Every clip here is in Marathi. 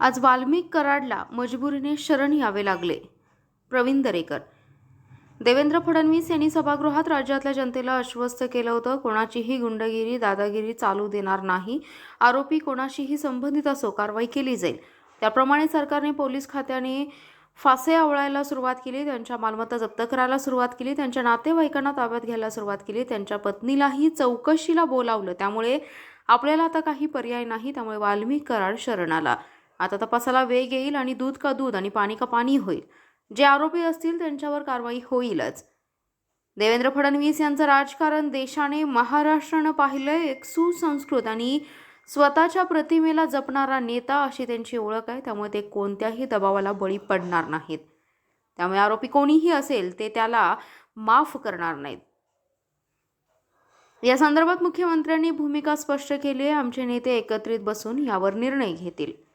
आज वाल्मिक कराडला मजबुरीने शरण यावे लागले. प्रवीण दरेकर. देवेंद्र फडणवीस यांनी सभागृहात राज्यातल्या जनतेला आश्वस्त केलं होतं कोणाचीही गुंडगिरी दादागिरी चालू देणार नाही. आरोपी कोणाशीही संबंधित असो कारवाई केली जाईल. त्याप्रमाणे सरकारने पोलीस खात्याने फासे आवळायला सुरुवात केली त्यांच्या मालमत्ता जप्त करायला सुरुवात केली त्यांच्या नातेवाईकांना ताब्यात घ्यायला सुरुवात केली त्यांच्या पत्नीलाही चौकशीला बोलावलं. त्यामुळे आपल्याला आता काही पर्याय नाही त्यामुळे वाल्मिक कराड शरण आला आता तपासाला वेग येईल आणि दूध का दूध आणि पाणी का पाणी होईल. जे आरोपी असतील त्यांच्यावर कारवाई होईलच. देवेंद्र फडणवीस यांचं राजकारण देशाने महाराष्ट्रानं पाहिलंय. एक सुसंस्कृत आणि स्वतःच्या प्रतिमेला जपणारा नेता अशी त्यांची ओळख आहे. त्यामुळे ते कोणत्याही दबावाला बळी पडणार नाहीत. त्यामुळे आरोपी कोणीही असेल ते त्याला माफ करणार नाहीत. या संदर्भात मुख्यमंत्र्यांनी भूमिका स्पष्ट केली आहे. आमचे नेते एकत्रित बसून यावर निर्णय घेतील.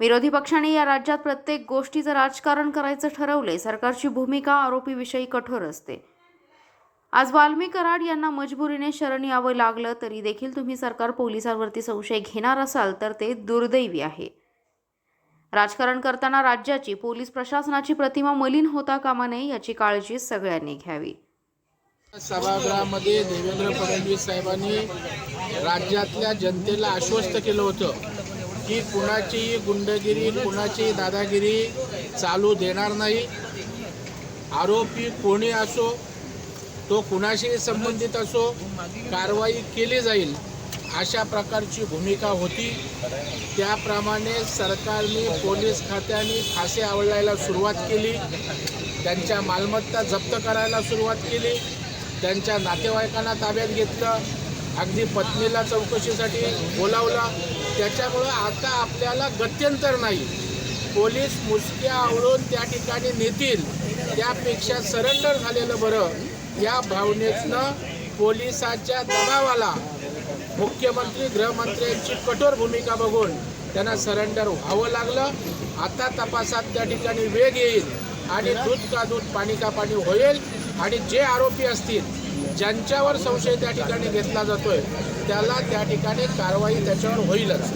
विरोधी पक्षाने या राज्यात प्रत्येक गोष्टीचं राजकारण करायचं ठरवले सरकारची भूमिका आरोपीविषयी कठोर असते. आज वाल्मी कराड यांना मजबुरीने शरण यावं लागलं तरी देखील तुम्ही सरकार पोलिसांवरती संशय घेणार असाल तर ते दुर्दैवी आहे. राजकारण करताना राज्याची पोलीस प्रशासनाची प्रतिमा मलिन होता कामा नये याची काळजी सगळ्यांनी घ्यावी. सभागृहामध्ये देवेंद्र फडणवीस साहेबांनी राज्यातल्या जनतेला आश्वस्त केलं होतं. की कुणाचीही गुंडगिरी कुणाचीही दादागिरी चालू देणार नाही. आरोपी कोणी असो तो कुणाशीही संबंधित असो कारवाई केली जाईल अशा प्रकारची भूमिका होती. त्याप्रमाणे सरकारने पोलीस खात्याने फासे आवळायला सुरुवात केली. त्यांच्या मालमत्ता जप्त करायला सुरुवात केली. त्यांच्या नातेवाईकांना ताब्यात घेतलं. अगदी पत्नीला चौकशीसाठी बोलावला. त्याच्यामुळं आता आपल्याला गत्यंतर नाही. पोलीस मुसक्या आवळून त्या ठिकाणी नेतील. त्यापेक्षा सरेंडर झालेलं बरं. या भावनेतनं पोलिसाच्या दबावाला मुख्यमंत्री गृहमंत्र्यांची कठोर भूमिका बघून त्यांना सरेंडर व्हावं लागलं. आता तपासात त्या ठिकाणी वेग येईल आणि दूध का दूध पाणी का पाणी होईल आणि जे आरोपी असतील ज्यांच्यावर संशय त्या ठिकाणी घेतला जातोय त्याला त्या ठिकाणी कारवाई त्याच्यावर होईलच.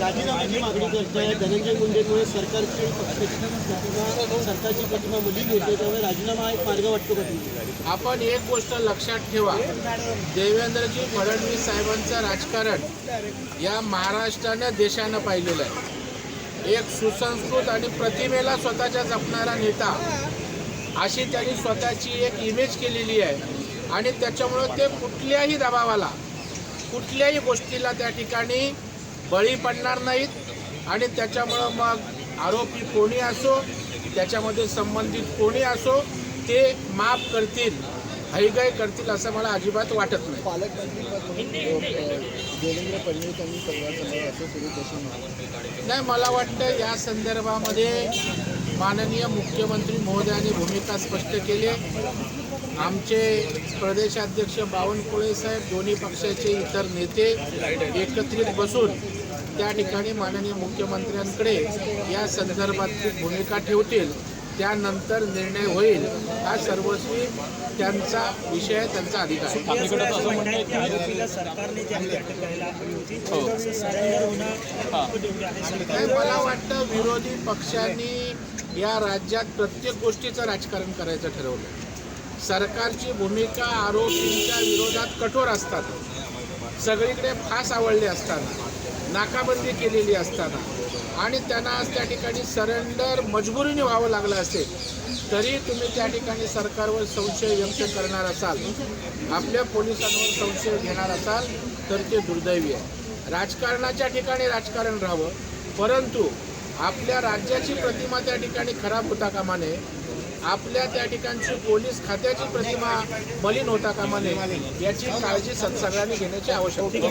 राजीनाम्याची मागणी करतोय. धनंजय मुंडेमुळे सरकारची पक्षाची प्रतिमा सरकारची प्रतिमा मलिन होते त्यामुळे राजीनामा एक मार्ग वाटतो का तुम्ही आपण एक गोष्ट लक्षात ठेवा. देवेंद्रजी फडणवीस साहेबांचं राजकारण या महाराष्ट्रानं देशानं पाहिलेलं आहे. एक सुसंस्कृत आणि प्रतिमेला स्वतःच्या जपणारा नेता अशी त्यांनी स्वतःची एक इमेज केलेली आहे. आणि त्याच्यामुळं ते कुठल्याही दबावाला कुठल्याही गोष्टीला त्या ठिकाणी बळी पडणार नाहीत. आणि त्याच्यामुळं मग आरोपी कोणी असो त्याच्यामध्ये संबंधित कोणी असो ते माफ करतील हैगाई करतील असं मला अजिबात वाटत नाही. पालकमंत्री देवेंद्र फडणवीस यांनी असं सुरू कशी नाही मला वाटतं या संदर्भामध्ये माननीय मुख्यमंत्री महोदयांनी भूमिका स्पष्ट केली. आमचे प्रदेशाध्यक्ष बावनकुळे साहेब दोन्ही पक्षाचे इतर नेते एकत्रित बसून त्या ठिकाणी माननीय मुख्यमंत्र्यांकडे या संदर्भातली भूमिका ठेवतील. त्यानंतर निर्णय होईल हा सर्वस्वी त्यांचा विषय त्यांचा अधिकार. आहे. सरकार मला वाटतं विरोधी पक्षांनी या राज्यात प्रत्येक गोष्टीचं राजकारण करायचं ठरवलं सरकारची भूमिका आरोपींच्या विरोधात कठोर असतात सगळीकडे फास आवडले असताना नाकाबंदी केलेली असताना आणि त्यांना आज त्या ठिकाणी सरेंडर मजबुरीने व्हावं लागलं असेल तरी तुम्ही त्या ठिकाणी सरकारवर संशय व्यक्त करणार असाल आपल्या पोलिसांवर संशय घेणार असाल तर ते दुर्दैवी आहे. राजकारणाच्या ठिकाणी राजकारण राहावं परंतु आपल्या राज्याची प्रतिमा त्या ठिकाणी खराब होता कामा नये आपल्या त्या ठिकाणची पोलीस खात्याची प्रतिमा मलिन होता कामा नये याची काळजी सगळ्यांनी घेण्याची आवश्यकता